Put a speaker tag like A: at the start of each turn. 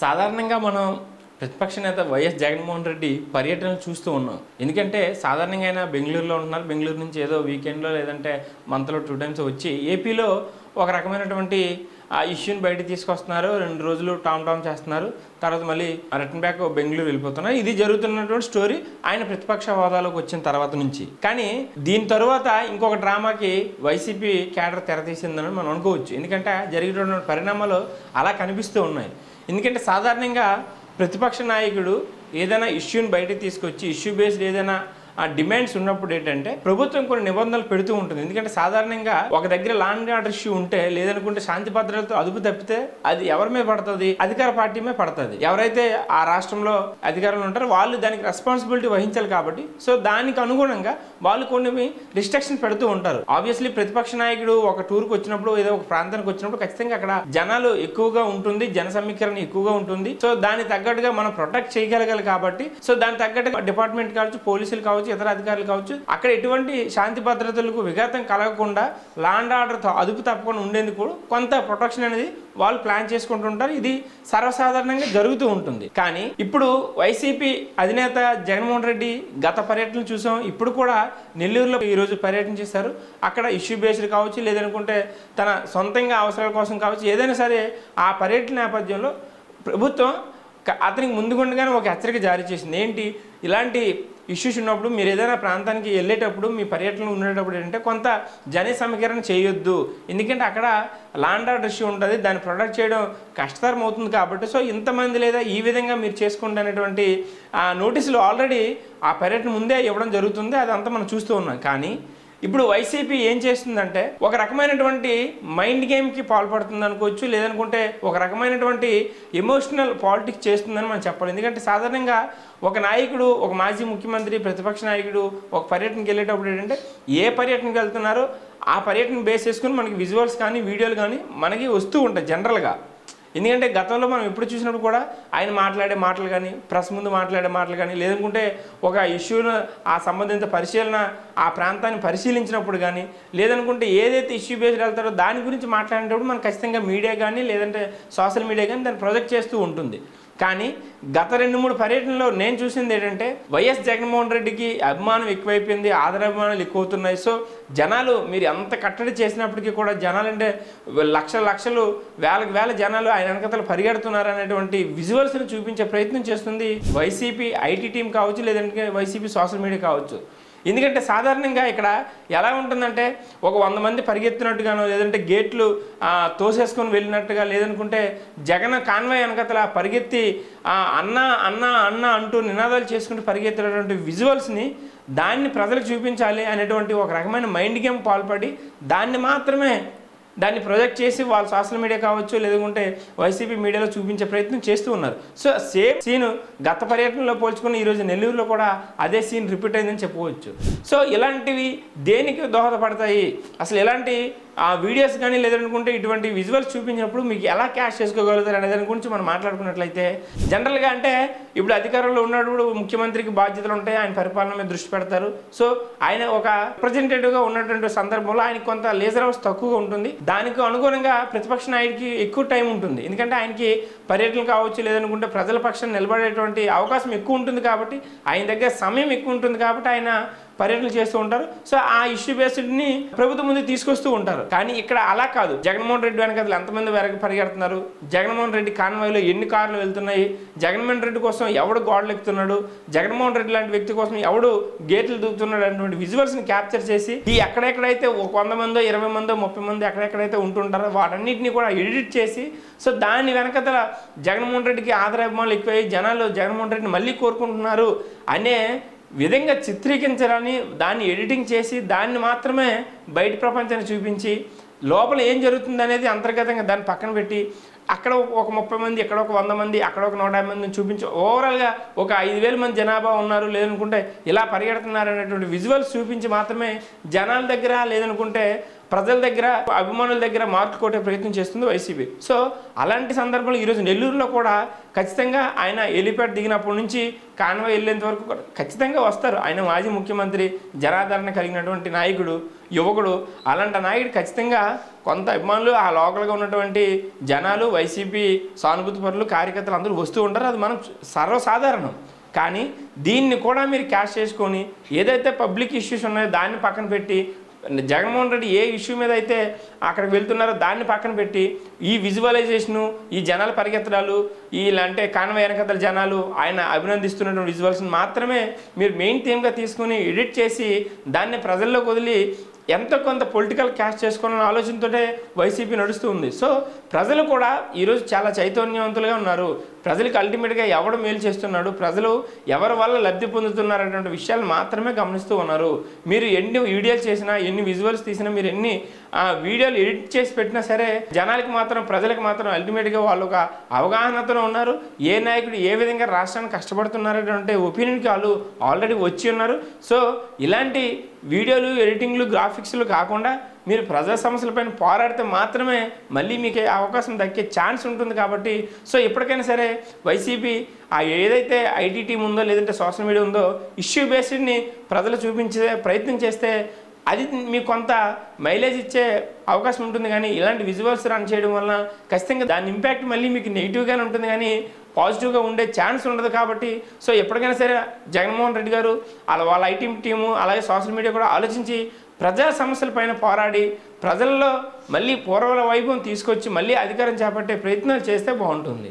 A: సాధారణంగా మనం ప్రతిపక్ష నేత వైఎస్ జగన్మోహన్ రెడ్డి పర్యటనలు చూస్తూ ఉన్నాం. ఎందుకంటే సాధారణంగా ఆయన బెంగళూరులో ఉంటున్నారు. బెంగళూరు నుంచి ఏదో వీకెండ్లో లేదంటే మంత్లో టూ టైమ్స్ వచ్చి ఏపీలో ఒక రకమైనటువంటి ఆ ఇష్యూని బయట తీసుకొస్తున్నారు. రెండు రోజులు టామ్ టామ్ చేస్తున్నారు. తర్వాత మళ్ళీ రిటర్న్ బ్యాక్ బెంగళూరు వెళ్ళిపోతున్నారు. ఇది జరుగుతున్నటువంటి స్టోరీ. ఆయన ప్రతిపక్ష హోదాలోకి వచ్చిన తర్వాత నుంచి. కానీ దీని తర్వాత ఇంకొక డ్రామాకి వైసీపీ క్యాడర్ తెరతీసిందని మనం అనుకోవచ్చు. ఎందుకంటే జరిగేటటువంటి పరిణామాలు అలా కనిపిస్తూ ఉన్నాయి. ఎందుకంటే సాధారణంగా ప్రతిపక్ష నాయకుడు ఏదైనా ఇష్యూని బయటకు తీసుకొచ్చి ఇష్యూ బేస్డ్ ఏదైనా ఆ డిమాండ్స్ ఉన్నప్పుడు ఏంటంటే ప్రభుత్వం కొన్ని నిబంధనలు పెడుతూ ఉంటుంది. ఎందుకంటే సాధారణంగా ఒక దగ్గర లాండ్ ఆర్డర్ ఇష్యూ ఉంటే లేదనుకుంటే శాంతి భద్రతలతో అదుపు తప్పితే అది ఎవరి మీద పడుతుంది? అధికార పార్టీ మీద పడుతుంది. ఎవరైతే ఆ రాష్ట్రంలో అధికారంలో ఉంటారో వాళ్ళు దానికి రెస్పాన్సిబిలిటీ వహించాలి కాబట్టి సో దానికి అనుగుణంగా వాళ్ళు కొన్ని రిస్ట్రిక్షన్ పెడుతూ ఉంటారు. ఆబ్వియస్లీ ప్రతిపక్ష నాయకుడు ఒక టూర్కి వచ్చినప్పుడు ఏదో ఒక ప్రాంతానికి వచ్చినప్పుడు ఖచ్చితంగా అక్కడ జనాలు ఎక్కువగా ఉంటుంది జన సమీకరణ ఎక్కువగా ఉంటుంది. సో దానికి తగ్గట్టుగా మనం ప్రొటెక్ట్ చేయగలగాలి కాబట్టి సో దానికి తగ్గట్టుగా డిపార్ట్మెంట్ కావచ్చు పోలీసులు కావచ్చు ఇతర అధికారులు కావచ్చు అక్కడ ఎటువంటి శాంతి భద్రతలకు విఘాతం కలగకుండా లాండ్ ఆర్డర్ అదుపు తప్పకుండా ఉండేందుకు కొంత ప్రొటెక్షన్ అనేది వాళ్ళు ప్లాన్ చేసుకుంటుంటారు ఇది సర్వసాధారణంగా జరుగుతూ ఉంటుంది. కానీ ఇప్పుడు వైసీపీ అధినేత జగన్మోహన్ రెడ్డి గత పర్యటనలు చూసాం. ఇప్పుడు కూడా నెల్లూరులో ఈరోజు పర్యటన చేశారు. అక్కడ ఇష్యూ బేస్డ్ కావచ్చు లేదనుకుంటే తన సొంతంగా అవసరాల కోసం కావచ్చు ఏదైనా సరే ఆ పర్యటన నేపథ్యంలో ప్రభుత్వం అతనికి ముందుగుండగానే ఒక హెచ్చరిక జారీ చేసింది. ఏంటి? ఇలాంటి ఇష్యూస్ ఉన్నప్పుడు మీరు ఏదైనా ప్రాంతానికి వెళ్ళేటప్పుడు మీ పర్యటన ఉండేటప్పుడు ఏంటంటే కొంత జన సమీకరణ చేయొద్దు. ఎందుకంటే అక్కడ లాండ్ ఆర్డర్ ఇష్యూ ఉంటుంది దాన్ని ప్రొడక్ట్ చేయడం కష్టతరం అవుతుంది కాబట్టి. సో ఇంతమంది లేదా ఈ విధంగా మీరు చేసుకోండి అనేటువంటి ఆ నోటీసులు ఆల్రెడీ ఆ పర్యటన ముందే ఇవ్వడం జరుగుతుంది అదంతా మనం చూస్తూ ఉన్నాం. కానీ ఇప్పుడు వైసీపీ ఏం చేస్తుందంటే ఒక రకమైనటువంటి మైండ్ గేమ్కి పాల్పడుతుంది అనుకోవచ్చు లేదనుకుంటే ఒక రకమైనటువంటి ఎమోషనల్ పాలిటిక్స్ చేస్తుందని మనం చెప్పాలి. ఎందుకంటే సాధారణంగా ఒక నాయకుడు ఒక మాజీ ముఖ్యమంత్రి ప్రతిపక్ష నాయకుడు ఒక పర్యటనకి వెళ్ళేటప్పుడు ఏంటంటే ఏ పర్యటనకి వెళ్తున్నారో ఆ పర్యటన బేస్ చేసుకుని మనకి విజువల్స్ కానీ వీడియోలు కానీ మనకి వస్తూ ఉంటాయి జనరల్గా. ఎందుకంటే గతంలో మనం ఎప్పుడు చూసినప్పుడు కూడా ఆయన మాట్లాడే మాటలు కానీ ప్రెస్ ముందు మాట్లాడే మాటలు కానీ లేదనుకుంటే ఒక ఇష్యూను ఆ సంబంధిత పరిశీలన ఆ ప్రాంతాన్ని పరిశీలించినప్పుడు కానీ లేదనుకుంటే ఏదైతే ఇష్యూ బేస్డ్ వెళ్తారో దాని గురించి మాట్లాడేటప్పుడు మనం ఖచ్చితంగా మీడియా కానీ లేదంటే సోషల్ మీడియా కానీ దాన్ని ప్రొజెక్ట్ చేస్తూ ఉంటుంది. కానీ గత రెండు మూడు పర్యటనలో నేను చూసింది ఏంటంటే వైఎస్ జగన్మోహన్ రెడ్డికి అభిమానం ఎక్కువైపోయింది ఆదరాభిమానాలు ఎక్కువ అవుతున్నాయి సో జనాలు మీరు ఎంత కట్టడి చేసినప్పటికీ కూడా జనాలు అంటే లక్షల లక్షలు వేలకు వేల జనాలు ఆయన వెనకతలు పరిగెడుతున్నారు అనేటువంటి విజువల్స్ని చూపించే ప్రయత్నం చేస్తుంది వైసీపీ ఐటీ టీం కావచ్చు లేదంటే వైసీపీ సోషల్ మీడియా కావచ్చు. ఎందుకంటే సాధారణంగా ఇక్కడ ఎలా ఉంటుందంటే ఒక వంద మంది పరిగెత్తినట్టుగానో లేదంటే గేట్లు తోసేసుకొని వెళ్ళినట్టుగా లేదనుకుంటే జగన్ కాన్వాయ్ వెనకతల పరిగెత్తి అన్న అన్న అన్న అంటూ నినాదాలు చేసుకుంటూ పరిగెత్తినటువంటి విజువల్స్ని దాన్ని ప్రజలకు చూపించాలి అనేటువంటి ఒక రకమైన మైండ్ గేమ్ పాల్పడి దాన్ని మాత్రమే దాన్ని ప్రొజెక్ట్ చేసి వాళ్ళు సోషల్ మీడియా కావచ్చు లేదంటే వైసీపీ మీడియాలో చూపించే ప్రయత్నం చేస్తూ ఉన్నారు. సో సేమ్ సీన్ గత పర్యటనలో పోల్చుకుని ఈరోజు నెల్లూరులో కూడా అదే సీన్ రిపీట్ అయిందని చెప్పవచ్చు సో ఇలాంటివి దేనికి దోహదపడతాయి? అసలు ఎలాంటి ఆ వీడియోస్ కానీ లేదనుకుంటే ఇటువంటి విజువల్స్ చూపించినప్పుడు మీకు ఎలా క్యాష్ చేసుకోగలుగుతారు అనే దాని గురించి మనం మాట్లాడుకున్నట్లయితే జనరల్గా అంటే ఇప్పుడు అధికారంలో ఉన్నప్పుడు ముఖ్యమంత్రికి బాధ్యతలు ఉంటాయి ఆయన పరిపాలన మీద దృష్టి పెడతారు. సో ఆయన ఒక రిప్రజెంటేటివ్గా ఉన్నటువంటి సందర్భంలో ఆయనకి కొంత లేజర్ హౌస్ తక్కువగా ఉంటుంది. దానికి అనుగుణంగా ప్రతిపక్ష నాయుడికి ఎక్కువ టైం ఉంటుంది. ఎందుకంటే ఆయనకి పర్యటనలు కావచ్చు లేదనుకుంటే ప్రజల పక్షాన్ని నిలబడేటువంటి అవకాశం ఎక్కువ ఉంటుంది కాబట్టి ఆయన దగ్గర సమయం ఎక్కువ ఉంటుంది కాబట్టి ఆయన పర్యటనలు చేస్తూ ఉంటారు. సో ఆ ఇష్యూ బేస్డ్ని ప్రభుత్వం ముందు తీసుకొస్తూ ఉంటారు. కానీ ఇక్కడ అలా కాదు. జగన్మోహన్ రెడ్డి వెనక ఎంతమంది వెనక పరిగెడుతున్నారు? జగన్మోహన్ రెడ్డి కాన్వాయ్లో ఎన్ని కార్లు వెళ్తున్నాయి? జగన్మోహన్ రెడ్డి కోసం ఎవడు గోడలు ఎక్కుతున్నాడు? జగన్మోహన్ రెడ్డి లాంటి వ్యక్తి కోసం ఎవడు గేట్లు దూకుతున్నాడు అనేటువంటి విజువల్స్ని క్యాప్చర్ చేసి ఈ ఎక్కడెక్కడైతే ఒక వంద మందో ఇరవై మందో ముప్పై మంది ఎక్కడెక్కడైతే ఉంటుంటారో వాటన్నిటిని కూడా ఎడిట్ చేసి సో దాని వెనకతల జగన్మోహన్ రెడ్డికి ఆదరాభిమానులు ఎక్కువై జనాలు జగన్మోహన్ రెడ్డిని మళ్ళీ కోరుకుంటున్నారు అనే విధంగా చిత్రీకరించాలని దాన్ని ఎడిటింగ్ చేసి దాన్ని మాత్రమే బయట ప్రపంచాన్ని చూపించి లోపల ఏం జరుగుతుంది అనేది అంతర్గతంగా దాన్ని పక్కన పెట్టి అక్కడ ఒక ముప్పై మంది ఇక్కడ ఒక వంద మంది అక్కడ ఒక నూట యాభై మందిని చూపించి ఓవరాల్గా ఒక ఐదు వేల మంది జనాభా ఉన్నారు లేదనుకుంటే ఇలా పరిగెడుతున్నారు అనేటువంటి విజువల్స్ చూపించి మాత్రమే జనాల దగ్గర లేదనుకుంటే ప్రజల దగ్గర అభిమానుల దగ్గర మార్కులు కొట్టే ప్రయత్నం చేస్తుంది వైసీపీ. సో అలాంటి సందర్భంలో ఈరోజు నెల్లూరులో కూడా ఖచ్చితంగా ఆయన ఎలిపేట దిగినప్పటి నుంచి కాన్వాయ్ వెళ్ళేంత వరకు కూడా ఖచ్చితంగా వస్తారు. ఆయన మాజీ ముఖ్యమంత్రి జనాదరణ కలిగినటువంటి నాయకుడు యువకుడు అలాంటి నాయకుడు ఖచ్చితంగా కొంత అభిమానులు ఆ లోకల్గా ఉన్నటువంటి జనాలు వైసీపీ సానుభూతి పరులు కార్యకర్తలు అందరూ వస్తూ ఉంటారు. అది మనం సర్వసాధారణం. కానీ దీన్ని కూడా మీరు క్యాష్ చేసుకొని ఏదైతే పబ్లిక్ ఇష్యూస్ ఉన్నాయో దాన్ని పక్కన పెట్టి జగన్మోహన్ రెడ్డి ఏ ఇష్యూ మీద అయితే అక్కడికి వెళ్తున్నారో దాన్ని పక్కన పెట్టి ఈ విజువలైజేషను ఈ జనాల పరిగెత్తడాలు ఇలాంటి కాన్వ కాన్వే జనాలు ఆయన అభినందిస్తున్నటువంటి విజువల్స్ని మాత్రమే మీరు మెయిన్ థీమ్గా తీసుకుని ఎడిట్ చేసి దాన్ని ప్రజల్లోకి వదిలి ఎంత కొంత పొలిటికల్ క్యాష్ చేసుకోవాలనే ఆలోచనతోటే వైసీపీ నడుస్తూ ఉంది. సో ప్రజలు కూడా ఈరోజు చాలా చైతన్యవంతులుగా ఉన్నారు. ప్రజలకు అల్టిమేట్గా ఎవడు మేలు చేస్తున్నాడు ప్రజలు ఎవరి వల్ల లబ్ధి పొందుతున్నారు అనేటువంటి విషయాలు మాత్రమే గమనిస్తూ ఉన్నారు. మీరు ఎన్ని వీడియోలు చేసినా ఎన్ని విజువల్స్ తీసినా మీరు ఎన్ని ఆ, వీడియోలు ఎడిట్ చేసి పెట్టినా సరే జనాలకి మాత్రం ప్రజలకు మాత్రం అల్టిమేట్గా వాళ్ళు ఒక అవగాహనతో ఉన్నారు. ఏ నాయకుడు ఏ విధంగా రాష్ట్రానికి కష్టపడుతున్నారనేటువంటి ఒపీనియన్కి వాళ్ళు ఆల్రెడీ వచ్చి ఉన్నారు. సో ఇలాంటి వీడియోలు ఎడిటింగ్లు గ్రాఫిక్స్లు కాకుండా మీరు ప్రజా సమస్యలపైన పోరాడితే మాత్రమే మళ్ళీ మీకు అవకాశం దక్కే ఛాన్స్ ఉంటుంది కాబట్టి సో ఎప్పటికైనా సరే వైసీపీ ఆ ఏదైతే ఐటీ టీం ఉందో లేదంటే సోషల్ మీడియా ఉందో ఇష్యూ బేస్డ్ని ప్రజలు చూపించే ప్రయత్నం చేస్తే అది మీకు కొంత మైలేజ్ ఇచ్చే అవకాశం ఉంటుంది. కానీ ఇలాంటి విజువల్స్ రన్ చేయడం వలన ఖచ్చితంగా దాని ఇంపాక్ట్ మళ్ళీ మీకు నెగిటివ్గానే ఉంటుంది. కానీ పాజిటివ్గా ఉండే ఛాన్స్ ఉండదు కాబట్టి సో ఎప్పటికైనా సరే జగన్మోహన్ రెడ్డి గారు అలా వాళ్ళ ఐటీ టీము అలాగే సోషల్ మీడియా కూడా ఆలోచించి ప్రజా సమస్యలపైన పోరాడి ప్రజల్లో మళ్ళీ పూర్వల వైభవం తీసుకొచ్చి మళ్ళీ అధికారం చేపట్టే ప్రయత్నాలు చేస్తే బాగుంటుంది.